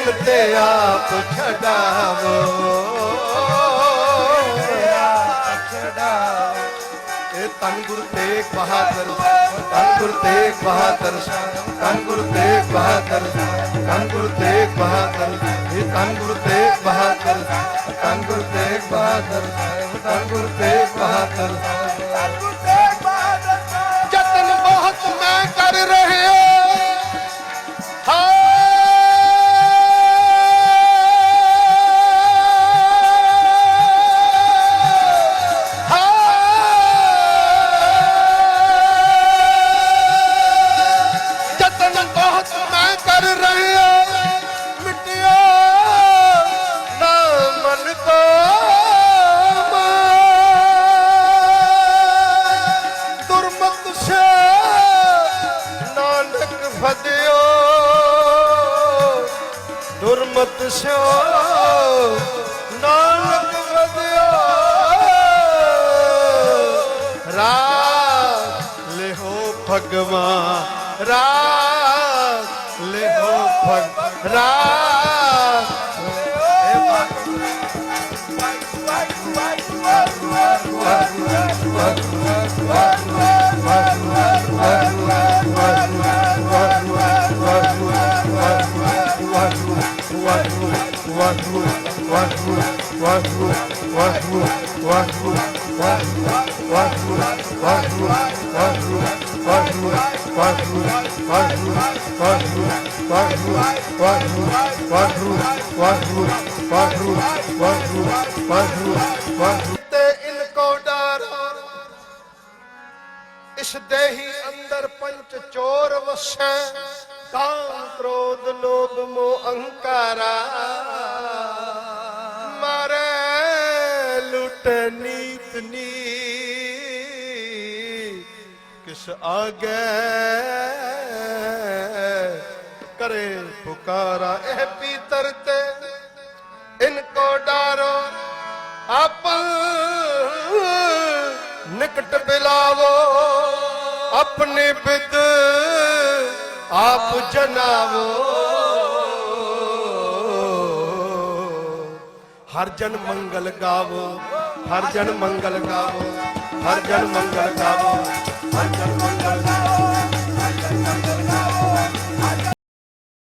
ਇਨ ਤੇ ਆਪ ਛਡਾਵੋ। ਇਹ ਤਨ ਗੁਰੂ ਤੇਗ ਬਹਾਦਰ ਤਨ ਗੁਰੂ ਤੇਗ ਬਹਾਦਰ ਤਨ ਗੁਰੂ ਤੇਗ ਬਹਾਦਰ ਤਨ ਗੁਰੂ ਤੇਗ ਬਹਾਦਰ, ਇਹ ਤਨ ਗੁਰੂ ਤੇਗ ਬਹਾਦਰ ਤਨ ਗੁਰੂ ਤੇਗ ਬਹਾਦਰ ਤਨ ਗੁਰੂ ਤੇਗ ਬਹਾਦਰ। ਨਾਨਕ ਫਦਿਓ ਦੁਰਮਤ ਸਿਓ ਨਾਨਕ ਫਦਿਓ ਰਾਗ ਲਿਹੋ ਭਗਵਾਨ ਰਾਗ ਲਿਹੋ ਭਗ ਰਾਗ ਇਹ ਭਗ ਤੇ ਇਨਕੋ ਡਰ। ਇਸ ਦੇਹੀ ਅੰਦਰ ਪੰਚ ਚੋਰ ਵਸੈ। ਕਾਮ ਕ੍ਰੋਧ, ਲੋਭ, ਮੋਹ, ਅਹੰਕਾਰਾ? ਮਾਰੇ ਲੁੱਟ, ਨੀਤ ਨੀ ਕਿਸ ਆਗੇ ਕਰੇ ਪੁਕਾਰਾ? ਇਹ ਪੀਤਰ ਤੇ ਇਨਕੋ ਡਾਰੋ, ਆਪ ਨਿਕਟ ਬਿਲਾਵੋ। ਆਪਣੇ ਬਿਦ ਆਪ ਜਨਾਵੋ। ਹਰ ਜਨ ਮੰਗਲ ਗਾਵੋ ਹਰ ਜਨ ਮੰਗਲ ਗਾਵੋ ਹਰ ਜਨ ਮੰਗਲ ਗਾਵੋ।